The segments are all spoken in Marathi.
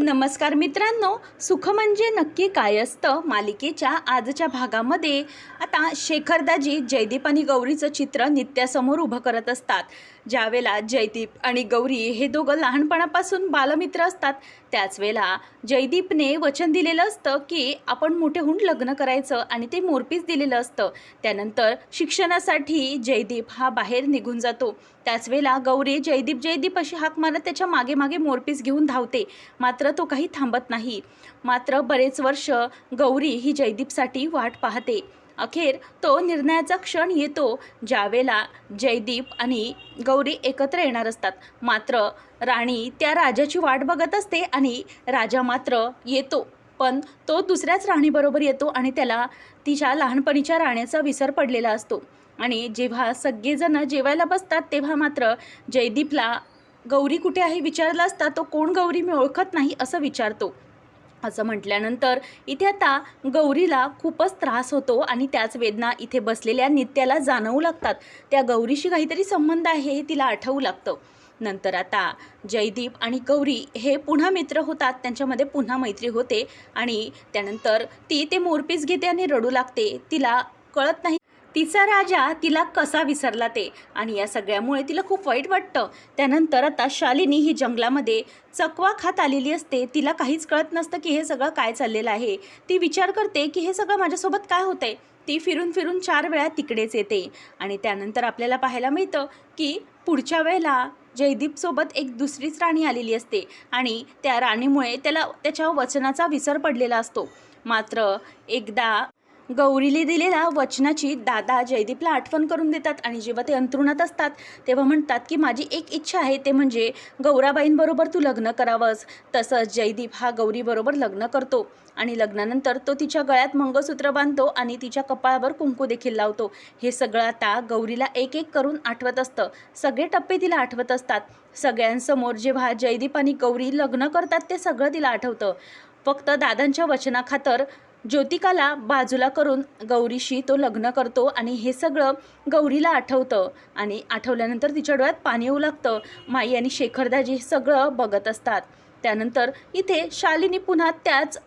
नमस्कार मित्रांनो सुख म्हणजे नक्की काय असतं मालिकेच्या आजच्या भागामध्ये. आता शेखरदाजी जयदीप आणि गौरीचं चित्र नित्यासमोर उभं करत असतात. ज्यावेळेला जयदीप आणि गौरी हे दोघं लहानपणापासून बालमित्र असतात त्याच वेळेला जयदीपने वचन दिलेलं असतं की आपण मोठे होऊन लग्न करायचं आणि ते मोरपीस दिलेलं असतं. त्यानंतर शिक्षणासाठी जयदीप हा बाहेर निघून जातो. त्याच वेळेला गौरी जयदीप जयदीप अशी हाक मारत त्याच्यामागे मागे मोरपीस घेऊन धावते. मात्र तो काही थांबत नाही. मात्र बरेच वर्ष गौरी ही जयदीपसाठी वाट पाहते. अखेर तो निर्णयाचा क्षण येतो ज्यावेळेला जयदीप आणि गौरी एकत्र येणार असतात. मात्र राणी त्या राजाची वाट बघत असते आणि राजा मात्र येतो. पण तो दुसऱ्याच राणीबरोबर येतो आणि त्याला तिच्या लहानपणीच्या राण्याचा विसर पडलेला असतो. आणि जेव्हा सगळेजण जेवायला बसतात तेव्हा मात्र जयदीपला गौरी कुठे आहे विचारला असता तो कोण गौरी मी ओळखत नाही असं विचारतो. असं म्हटल्यानंतर इथे आता गौरीला खूपच त्रास होतो आणि त्याच वेदना इथे बसलेल्या नित्याला जाणवू लागतात. त्या गौरीशी काहीतरी संबंध आहे हे तिला आठवू लागतं. नंतर आता जयदीप आणि गौरी हे पुन्हा मित्र होतात त्यांच्यामध्ये पुन्हा मैत्री होते आणि त्यानंतर ती ते मोरपीस घेते आणि रडू लागते. तिला कळत नाही तिचा राजा तिला कसा विसरला ते? आणि या सगळ्यामुळे तिला खूप वाईट वाटतं. त्यानंतर आता शालिनी ही जंगलामध्ये चकवा खात आलेली असते. तिला काहीच कळत नसतं की हे सगळं काय चाललेलं आहे. ती विचार करते की हे सगळं माझ्यासोबत काय होतंय? ती फिरून फिरून चार वेळा तिकडेच येते. आणि त्यानंतर आपल्याला पाहायला मिळतं की पुढच्या वेळेला जयदीपसोबत एक दुसरीच राणी आलेली असते. आणि त्या राणीमुळे त्याला त्याच्या वचनाचा विसर पडलेला असतो. मात्र एकदा गौरीने दिलेल्या वचनाची दादा जयदीपला आठवण करून देतात आणि जेव्हा ते अंतरुणात असतात तेव्हा म्हणतात की माझी एक इच्छा आहे ते म्हणजे गौराबाईंबरोबर तू लग्न करावंस. तसंच जयदीप हा गौरीबरोबर लग्न करतो आणि लग्नानंतर तो तिच्या गळ्यात मंगळसूत्र बांधतो आणि तिच्या कपाळावर कुंकू देखील लावतो. हे सगळं आता गौरीला एक एक करून आठवत असतं. सगळे टप्पे तिला आठवत असतात. सगळ्यांसमोर जेव्हा जयदीप आणि गौरी लग्न करतात ते सगळं तिला आठवतं. फक्त दादांच्या वचनाखातर ज्योतिकाला बाजूला करून गौरीशी तो लग्न करतो आणि हे सगळं गौरीला आठवतं. आणि आठवल्यानंतर तिच्या डोळ्यात पाणी येऊ लागतं. माई आणि शेखरदाजी हे सगळं बघत असतात. त्यानंतर इथे शालिनी पुन्हा त्याच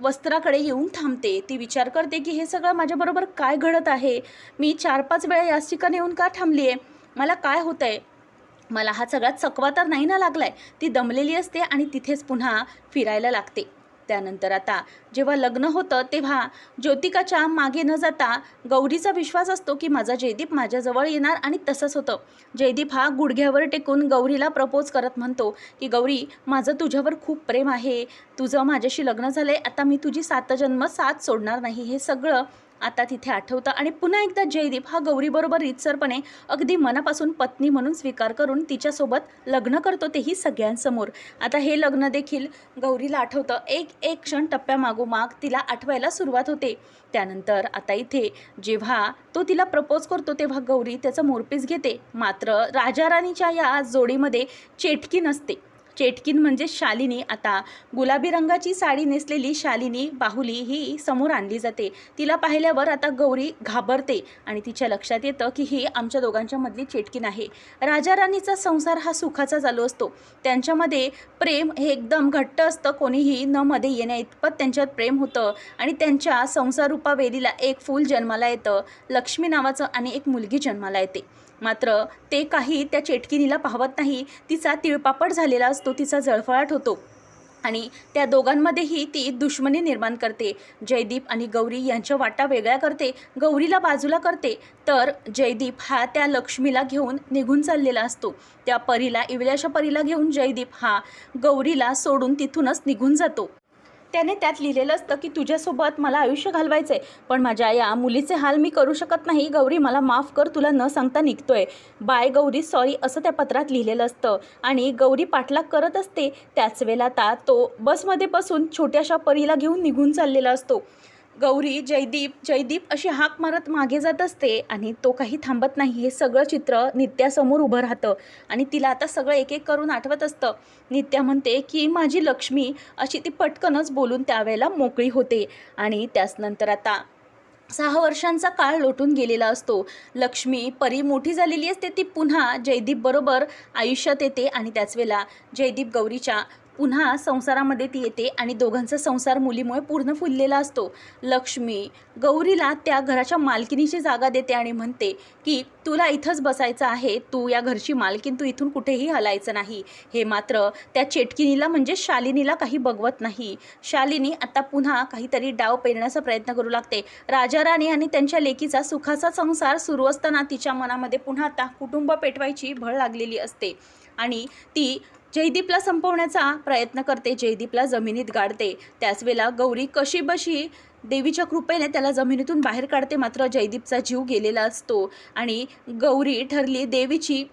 वस्त्राकडे येऊन थांबते. ती विचार करते की हे सगळं माझ्याबरोबर काय घडत आहे? मी चार पाच वेळा याच ठिकाणी येऊन का थांबली आहे मला काय होतं आहे मला हा सगळा चकवा तर नाही ना लागला आहे ती दमलेली असते आणि तिथेच पुन्हा फिरायला लागते. त्यानंतर आता जेव्हा लग्न होतं तेव्हा ज्योतिकाच्या मागे न जाता गौरीचा विश्वास असतो की माझा जयदीप माझ्याजवळ येणार आणि तसंच होतं. जयदीप हा गुडघ्यावर टेकून गौरीला प्रपोज करत म्हणतो की गौरी माझं तुझ्यावर खूप प्रेम आहे. तुझं माझ्याशी लग्न झालं आहे आता मी तुझी सात जन्म साथ सोडणार नाही. हे सगळं आता तिथे आठवतं. आणि पुन्हा एकदा जयदीप हा गौरीबरोबर रितसरपणे अगदी मनापासून पत्नी म्हणून स्वीकार करून तिच्यासोबत लग्न करतो तेही सगळ्यांसमोर. आता हे लग्न देखील गौरीला आठवतं. एक एक क्षण टप्प्यामागोमाग तिला आठवायला सुरुवात होते. त्यानंतर आता इथे जेव्हा तो तिला प्रपोज करतो तेव्हा गौरी त्याचा मोरपीस घेते. मात्र राजा राणीच्या या जोडीमध्ये चेटकी नसते. चेटकीन म्हणजे शालिनी. आता गुलाबी रंगाची साडी नेसलेली शालिनी बाहुली ही समोर आणली जाते. तिला पाहिल्यावर आता गौरी घाबरते आणि तिच्या लक्षात येतं की ही आमच्या दोघांच्या मधली चेटकीन आहे. राजा राणीचा संसार हा सुखाचा चालू असतो. त्यांच्यामध्ये प्रेम हे एकदम घट्ट असतं. कोणीही न मध्ये येण्या इतपत त्यांच्यात प्रेम होतं आणि त्यांच्या संसाररूपा वेलीला एक फूल जन्माला येतं. लक्ष्मी नावाचं आणि एक मुलगी जन्माला येते. मात्र ते काही त्या चेटकिनीला पाहवत नाही. तिचा तिळपापड झालेला असतो तिचा जळफळाट होतो. आणि त्या दोघांमध्येही ती दुश्मनी निर्माण करते. जयदीप आणि गौरी यांच्या वाटा वेगळ्या करते गौरीला बाजूला करते. तर जयदीप हा त्या लक्ष्मीला घेऊन निघून चाललेला असतो. त्या परीला इवल्याच्या परीला घेऊन जयदीप हा गौरीला सोडून तिथूनच निघून जातो. त्याने त्यात लिहिलेलं असतं की तुझ्यासोबत मला आयुष्य घालवायचं आहे पण माझ्या या मुलीचे हाल मी करू शकत नाही. गौरी मला माफ कर तुला न सांगता निघतोय. बाय गौरी सॉरी असं त्या पत्रात लिहिलेलं असतं. आणि गौरी पाठलाग करत असते. त्याच वेळेला आता तो बसमध्ये बसून छोट्याशा परीला घेऊन निघून चाललेला असतो. गौरी जयदीप जयदीप अशी हाक मारत मागे जात असते आणि तो काही थांबत नाही. हे सगळं चित्र नित्यासमोर उभं राहतं आणि तिला आता सगळं एक एक करून आठवत असतं. नित्या म्हणते की माझी लक्ष्मी अशी ती पटकनच बोलून त्यावेळेला मोकळी होते आणि त्याचनंतर आता सहा वर्षांचा काळ लोटून गेलेला असतो. लक्ष्मी परी मोठी झालेली असते ती पुन्हा जयदीप बरोबर आयुष्यात येते आणि त्याच वेळेला जयदीप गौरीच्या पुन्हा संसारामध्ये ती येते आणि दोघांचा संसार मुलीमुळे पूर्ण फुललेला असतो. लक्ष्मी गौरीला त्या घराच्या मालकिनीची जागा देते आणि म्हणते की तुला इथंच बसायचं आहे. तू या घरची मालकीन तू इथून कुठेही हलायचं नाही. हे मात्र त्या चेटकिनीला म्हणजे शालिनीला काही बघवत नाही. शालिनी आता पुन्हा काहीतरी डाव पेरण्याचा प्रयत्न करू लागते. राजा राणी आणि त्यांच्या लेकीचा सुखाचा संसार सुरू असताना तिच्या मनामध्ये पुन्हा आता कुटुंब पेटवायची भळ लागलेली असते. आणि ती जयदीपला संपवण्याचा प्रयत्न करते जयदीपला जमिनीत गाडते. त्याच वेळेला गौरी कशी बशी देवीच्या कृपेने त्याला जमिनीतून बाहेर काढते मात्र जयदीपचा जीव गेलेला असतो. आणि गौरी ठरली देवीची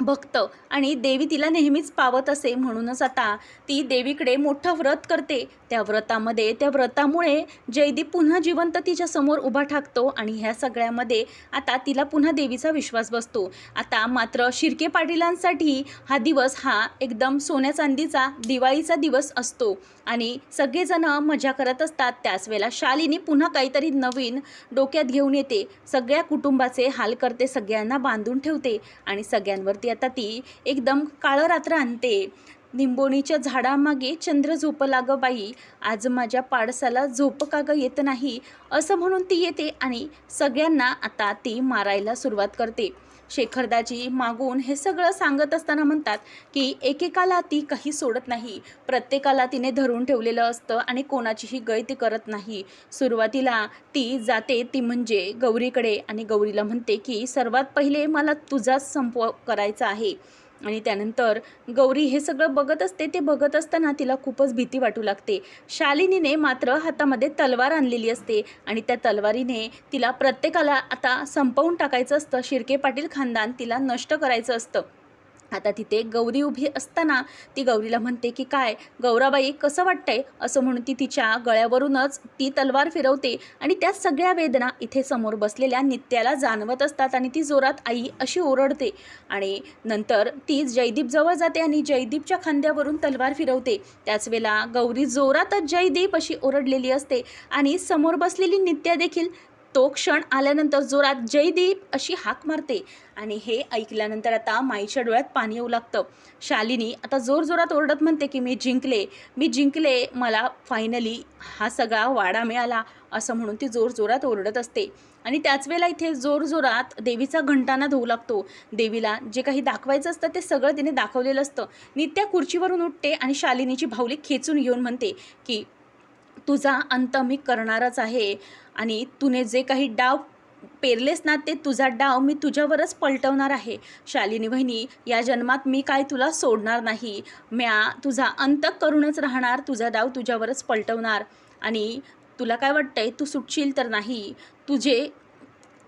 भक्त आणि देवी तिला नेहमीच पावत असे म्हणूनच आता ती देवीकडे मोठं व्रत करते. त्या व्रतामध्ये त्या व्रतामुळे जयदीप पुन्हा जिवंत तिच्या समोर उभा ठाकतो आणि ह्या सगळ्यामध्ये आता तिला पुन्हा देवीचा विश्वास बसतो. आता मात्र शिर्के पाटीलांसाठी हा दिवस हा एकदम सोन्या चांदीचा दिवाळीचा दिवस असतो. आणि सगळेजण मजा करत असतात. त्याच वेळेला शालिनी पुन्हा काहीतरी नवीन डोक्यात घेऊन येते. सगळ्या कुटुंबाचे हाल करते सगळ्यांना बांधून ठेवते आणि सगळ्यांवर होती. आता ती एकदम काळं रात्र आणते. निंबोणीच्या झाडामागे चंद्र झोपला ग बाई. आज माझ्या पाडसाला झोप का ग येत नाही. असं म्हणून ती येते आणि सगळ्यांना आता ती मारायला सुरुवात करते. शेखरदाजी मागून हे सगळं सांगत असताना म्हणतात की एकेकाला ती काही सोडत नाही. प्रत्येकाला तिने धरून ठेवलेलं असतं आणि कोणाचीही गळती करत नाही. सुरुवातीला ती जाते ती म्हणजे गौरीकडे आणि गौरीला म्हणते की सर्वात पहिले मला तुझाच संपव करायचा आहे. आणि त्यानंतर गौरी हे सगळं बघत असते. ते बघत असताना तिला खूपच भीती वाटू लागते. शालिनीने मात्र हातामध्ये तलवार आणलेली असते आणि त्या तलवारीने तिला प्रत्येकाला आता संपवून टाकायचं असतं. शिर्के पाटील खानदान तिला नष्ट करायचं असतं. आता तिथे गौरी उभी असताना ती गौरीला म्हणते की काय गौराबाई कसं वाटतंय? असं म्हणून ती तिच्या गळ्यावरूनच ती तलवार फिरवते आणि त्या सगळ्या वेदना इथे समोर बसलेल्या नित्याला जाणवत असतात आणि ती जोरात आई अशी ओरडते आणि नंतर ती जयदीप जवळ जाते आणि जयदीपच्या खांद्यावरून तलवार फिरवते. त्याच वेळेला गौरी जोरातच जयदीप अशी ओरडलेली असते आणि समोर बसलेली नित्या देखील तो क्षण आल्यानंतर जोरात जयदीप अशी हाक मारते आणि हे ऐकल्यानंतर आता माईच्या डोळ्यात पाणी येऊ लागतं. शालिनी आता जोरजोरात ओरडत म्हणते की मी जिंकले. मी जिंकले. मला फायनली हा सगळा वाडा मिळाला असं म्हणून ती जोरजोरात ओरडत असते. आणि त्याच वेळेला इथे जोरजोरात देवीचा घंटाना धुवू लागतो. देवीला जे काही दाखवायचं असतं ते सगळं तिने दाखवलेलं असतं. नित्या खुर्चीवरून उठते आणि शालिनीची भावली खेचून येऊन म्हणते की तुझा अंत मी करणारच आहे. आणि तुने जे काही डाव पेरलेस ना ते तुझा डाव मी तुझ्यावरच पलटवणार आहे. शालिनी वहिनी या जन्मात मी काय तुला सोडणार नाही? म्या तुझा अंत करूनच राहणार तुझा डाव तुझ्यावरच पलटवणार. आणि तुला काय वाटतंय? तू सुटशील तर नाही. तुझे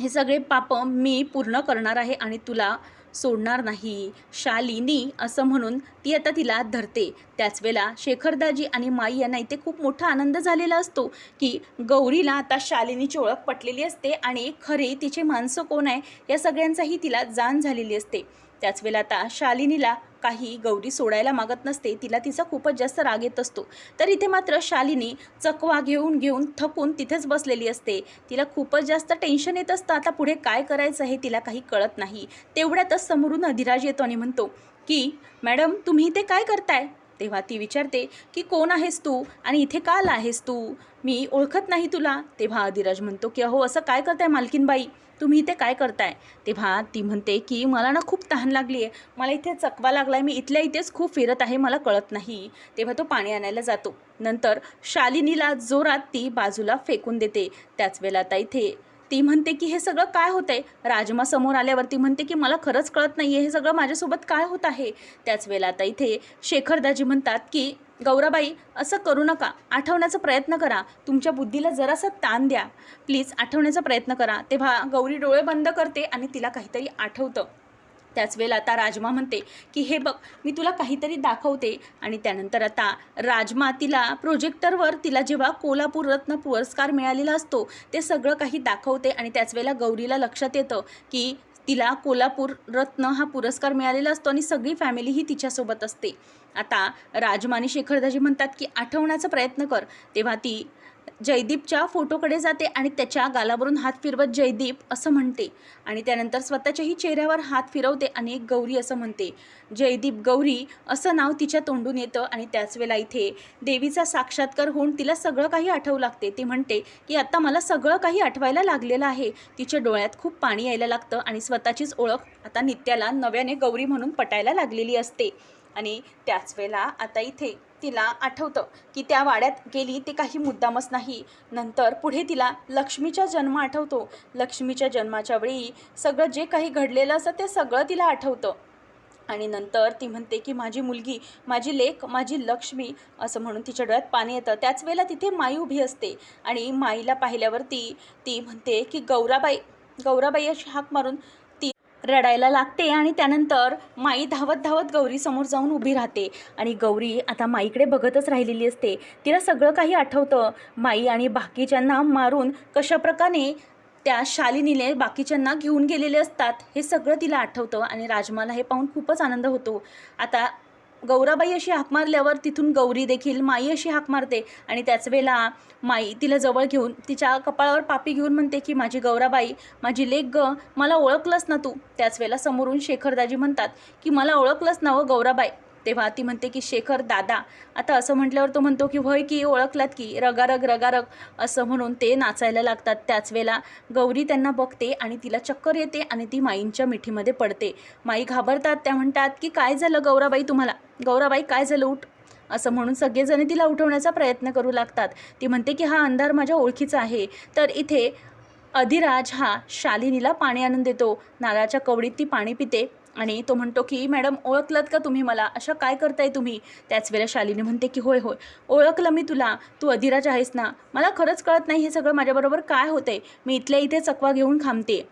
हे सगळे पाप मी पूर्ण करणार आहे आणि तुला सोडणार नाही. शालिनी असं म्हणून ती आता तिला धरते. त्याच वेळेला शेखरदाजी आणि माई यांना इथे खूप मोठा आनंद झालेला असतो की गौरीला आता शालिनीची ओळख पटलेली असते आणि खरे तिचे माणसं कोण आहे या सगळ्यांचाही तिला जाण झालेली असते. त्याच वेळेला आता शालिनीला काही गौरी सोडायला मागत नसते तिला तिचा खूपच जास्त राग येत असतो. तर इथे मात्र शालिनी चकवा घेऊन घेऊन थकून तिथेच बसलेली असते. तिला खूपच जास्त टेन्शन येत असतं आता पुढे काय करायचं हे तिला काही कळत नाही. तेवढ्यातच समोरून अधिराज येतो आणि म्हणतो की मॅडम तुम्ही ते काय करताय? तेव्हा ती विचारते की कोण आहेस तू आणि इथे का आला आहेस तू? मी ओळखत नाही तुला. तेव्हा अधिराज म्हणतो की अहो असं काय करताय मालकीनबाई? तुम्ही इथे काय करताय? तेव्हा ती म्हणते की मला ना खूप तहान लागली आहे मला इथे चकवा लागला आहे मी इथल्या इथेच खूप फिरत आहे. मला कळत नाही. तेव्हा तो पाणी आणायला जातो. नंतर शालिनीला जोरात ती बाजूला फेकून देते. त्याच वेळेला आता इथे ती म्हणते की हे सगळं काय होतंय? राजमा समोर आल्यावर ती म्हणते की मला खरंच कळत नाही आहे हे सगळं माझ्यासोबत काय होत आहे? त्याच वेळेला आता इथे शेखरदाजी म्हणतात की गौराबाई असं करू नका. आठवण्याचा प्रयत्न करा. तुमच्या बुद्धीला जरासा ताण द्या. प्लीज आठवण्याचा प्रयत्न करा. तेव्हा गौरी डोळे बंद करते आणि तिला काहीतरी आठवतं. त्याच वेळेला आता राजमा म्हणते की हे बघ मी तुला काहीतरी दाखवते. आणि त्यानंतर आता राजमा तिला प्रोजेक्टरवर तिला जेव्हा कोल्हापूर रत्न पुरस्कार मिळालेला असतो ते सगळं काही दाखवते आणि त्याच वेळेला गौरीला लक्षात येतं की तिला कोल्हापूर रत्न हा पुरस्कार मिळालेला असतो आणि सगळी फॅमिली ही तिच्यासोबत असते. आता राजमा आणि शेखरदाजी म्हणतात की आठवण्याचा प्रयत्न कर. तेव्हा ती जयदीपच्या फोटोकडे जाते आणि त्याच्या गालावरून हात फिरवत जयदीप असं म्हणते. आणि त्यानंतर स्वतःच्याही चेहऱ्यावर हात फिरवते आणि एक गौरी असं म्हणते. जयदीप गौरी असं नाव तिच्या तोंडून येतं आणि त्याच वेळेला इथे देवीचा साक्षात्कार होऊन तिला सगळं काही आठवू लागते. ती म्हणते की आता मला सगळं काही आठवायला लागलेलं आहे. तिच्या डोळ्यात खूप पाणी यायला लागतं आणि स्वतःचीच ओळख आता नित्याला नव्याने गौरी म्हणून पटायला लागलेली असते. आणि त्याच वेळेला आता इथे तिला आठवतं की त्या वाड्यात गेली ते काही मुद्दामच नाही. नंतर पुढे तिला लक्ष्मीचा जन्म आठवतो. लक्ष्मीच्या जन्माच्या वेळी सगळं जे काही घडलेलं असतं ते सगळं तिला आठवतं. आणि नंतर ती म्हणते की माझी मुलगी माझी लेख माझी लक्ष्मी असं म्हणून तिच्या डोळ्यात पाणी येतं. त्याच वेळेला तिथे माई उभी असते. आणि माईला पाहिल्यावरती ती म्हणते की गौराबाई गौराबाई अशी हाक मारून रडायला लागते आणि त्यानंतर माई धावत धावत गौरीसमोर जाऊन उभी राहते. आणि गौरी आता माईकडे बघतच राहिलेली असते. तिला सगळं काही आठवतं. माई आणि बाकीच्यांना मारून कशाप्रकारे त्या शालिनीने बाकीच्यांना घेऊन गेलेले असतात हे सगळं तिला आठवतं आणि राजमाला हे पाहून खूपच आनंद होतो. आता गौराबाई अशी हाक मारल्यावर तिथून गौरी देखील माई अशी हाक मारते आणि त्याच वेळेला माई तिला जवळ घेऊन तिच्या कपाळावर पापी घेऊन म्हणते की माझी गौराबाई माझी लेक ग मला ओळखलंच ना तू? त्याच वेळेला समोरून शेखरदाजी म्हणतात की मला ओळखलंच ना व गौराबाई? तेव्हा ती म्हणते की शेखर दादा. आता असं म्हटल्यावर तो म्हणतो की होय की ओळखलात की रगारग रगारग. असं म्हणून ते नाचायला लागतात. त्याच वेळेला गौरी त्यांना बघते आणि तिला चक्कर येते आणि ती माईंच्या मिठीमध्ये पडते. माई घाबरतात त्या म्हणतात की काय झालं गौराबाई तुम्हाला? गौराबाई काय झालं उठ? असं म्हणून सगळेजण तिला उठवण्याचा प्रयत्न करू लागतात. ती म्हणते की हा अंधार माझ्या ओळखीचा आहे. तर इथे अधिराज हा शालिनीला पाणी आणून देतो. नारळाच्या कवडीत ती पाणी पिते आणि तो म्हणतो की मॅडम ओळखलत का तुम्ही मला? अशा काय करताय तुम्ही? त्याच वेळेला शालिनी म्हणते की होय होय. ओळखलं मी तुला. तू अधिराज आहेस ना? मला खरंच कळत नाही हे सगळं माझ्याबरोबर काय होतंय. मी इथल्या इथे चकवा घेऊन खांबते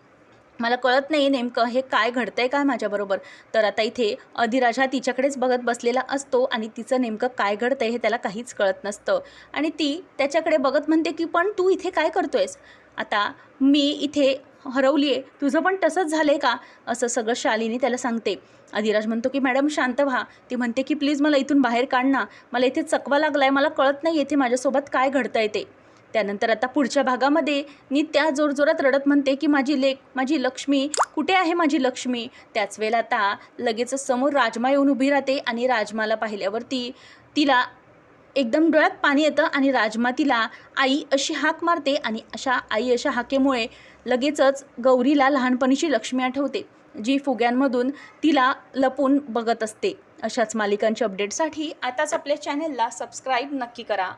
मला कळत नाही नेमकं हे काय घडतंय काय माझ्याबरोबर. तर आता इथे अधिराज हा तिच्याकडेच बघत बसलेला असतो आणि तिचं नेमकं काय घडतंय हे त्याला काहीच कळत नसतं. आणि ती त्याच्याकडे बघत म्हणते की पण तू इथे काय करतोयस? आता मी इथे हरवली आहे तुझं पण तसंच झालं आहे का? असं सगळं शालिनी त्याला सांगते. अधिराज म्हणतो की मॅडम शांत व्हा. ती म्हणते की प्लीज मला इथून बाहेर काढ ना. मला इथे चकवा लागला आहे मला कळत नाही येथे माझ्यासोबत काय घडतं आहे ते. त्यानंतर आता पुढच्या भागामध्ये नित्या जोरजोरात रडत म्हणते की माझी लेक माझी लक्ष्मी कुठे आहे माझी लक्ष्मी? त्याच वेळेला आता लगेच समोर राजमा येऊन उभी राहते आणि राजमाला पाहिल्यावरती तिला एकदम डोळ्यात पाणी येतं आणि राजमा तिला आई अशी हाक मारते आणि अशा आई अशा हाकेमुळे लगेचच गौरीला लहानपणीची लक्ष्मी आठवते जी फुग्यांमधून तिला लपून बघत असते. अशाच मालिकांच्या अपडेटसाठी आताच आपल्या चॅनेलला सबस्क्राईब नक्की करा.